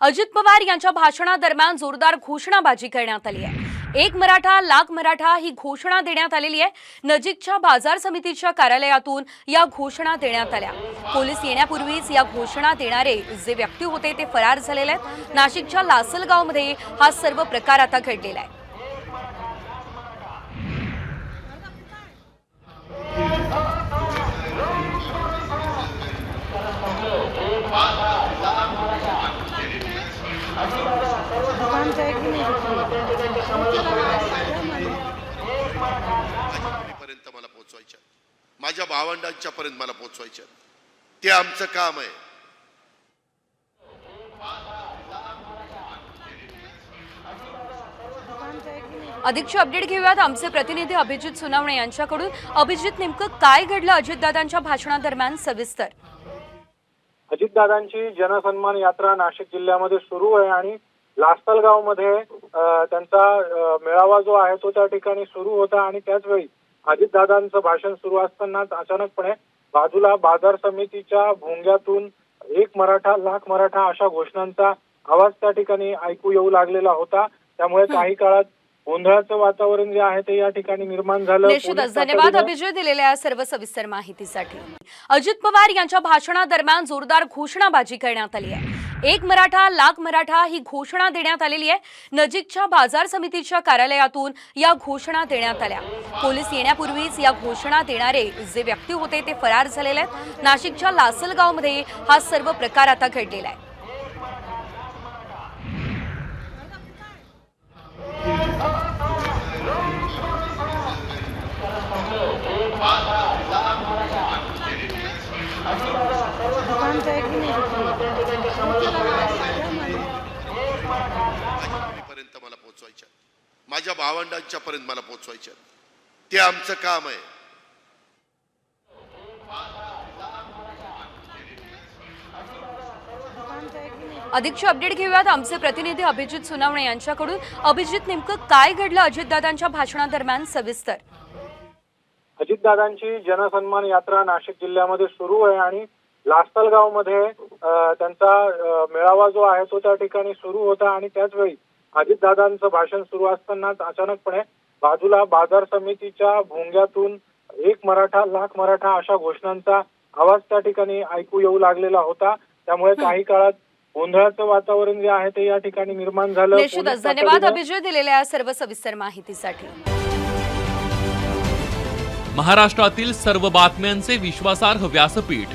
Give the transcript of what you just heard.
अजित पवार यांच्या भाषणादरम्यान जोरदार घोषणाबाजी करण्यात आली आहे. एक मराठा लाख मराठा ही घोषणा देण्यात आलेली आहे. नजीकच्या बाजार समितीच्या कार्यालयातून या घोषणा देण्यात आल्या. पोलीस येण्यापूर्वीच या घोषणा देणारे जे व्यक्ती होते ते फरार झालेले आहेत. नाशिकच्या लासलगावमध्ये हा सर्व प्रकार आता घडलेला आहे. पर्यंत मला पोचवायच्या माझ्या भावंडांच्या पर्यंत मला पोचवायच्या ते आमचं काम आहे. अधिकची अपडेट घेऊयात. आमचे प्रतिनिधी अभिजित सुनावणे यांच्याकडून. अभिजित नेमकं काय घडलं अजितदादांच्या भाषणादरम्यान सविस्तर? अजितदादांची जनसन्मान यात्रा नाशिक जिल्ह्यामध्ये सुरू आहे आणि लासलगावमध्ये अ, त्यांचा मेळावा जो आहे तो त्या ठिकाणी सुरू होता आणि त्याच वेळी अजितदादांचं भाषण सुरू असतानाच अचानकपणे बाजूला बाजार समितीच्या भोंग्यातून एक मराठा लाख मराठा अशा घोषणांचा आवाज त्या ठिकाणी ऐकू येऊ लागलेला होता. त्यामुळे काही काळात गोंधळाचं वातावरण जे आहे ते या ठिकाणी निर्माण झालं. निश्चितच. धन्यवाद अभिजित दिलेल्या सर्व सविस्तर माहितीसाठी. अजित पवार यांच्या भाषणादरम्यान जोरदार घोषणाबाजी करण्यात आली आहे. एक मराठा लाख मराठा ही घोषणा देण्यात आलेली आहे. नजीकच्या बाजार समितीच्या कार्यालयातून या घोषणा देण्यात आल्या. पोलीस येण्यापूर्वीच या घोषणा देणारे जे व्यक्ती होते ते फरार झालेले आहेत. नाशिकच्या लासलगावमध्ये हा सर्व प्रकार आता घडलेला आहे. पर्यंत मला पोचवायच्या माझ्या भावंडांच्या पर्यंत मला पोचवायच्या ते आमचं काम आहे. अधिकची अपडेट घेऊयात. आमचे प्रतिनिधी अभिजित सुनावणे यांच्याकडून. अभिजित नेमकं काय घडलं अजितदादांच्या भाषणादरम्यान सविस्तर? अजितदादांची जनसन्मान यात्रा नाशिक जिल्ह्यामध्ये सुरू आहे आणि लासलगावमध्ये त्यांचा मेळावा जो आहे तो त्या ठिकाणी सुरू होता आणि त्याच वेळी अजितदादांचं भाषण सुरू असतानाच अचानकपणे बाजूला बाजार समितीच्या भोंग्यातून एक मराठा लाख मराठा अशा घोषणांचा आवाज त्या ठिकाणी ऐकू येऊ लागलेला होता. त्यामुळे काही काळात गोंधळाचं वातावरण जे आहे ते या ठिकाणी निर्माण झालं. निश्चितच. धन्यवाद अभिजित दिलेल्या सर्व सविस्तर माहितीसाठी. महाराष्ट्रातील सर्व बातम्यांचे विश्वासार्ह व्यासपीठ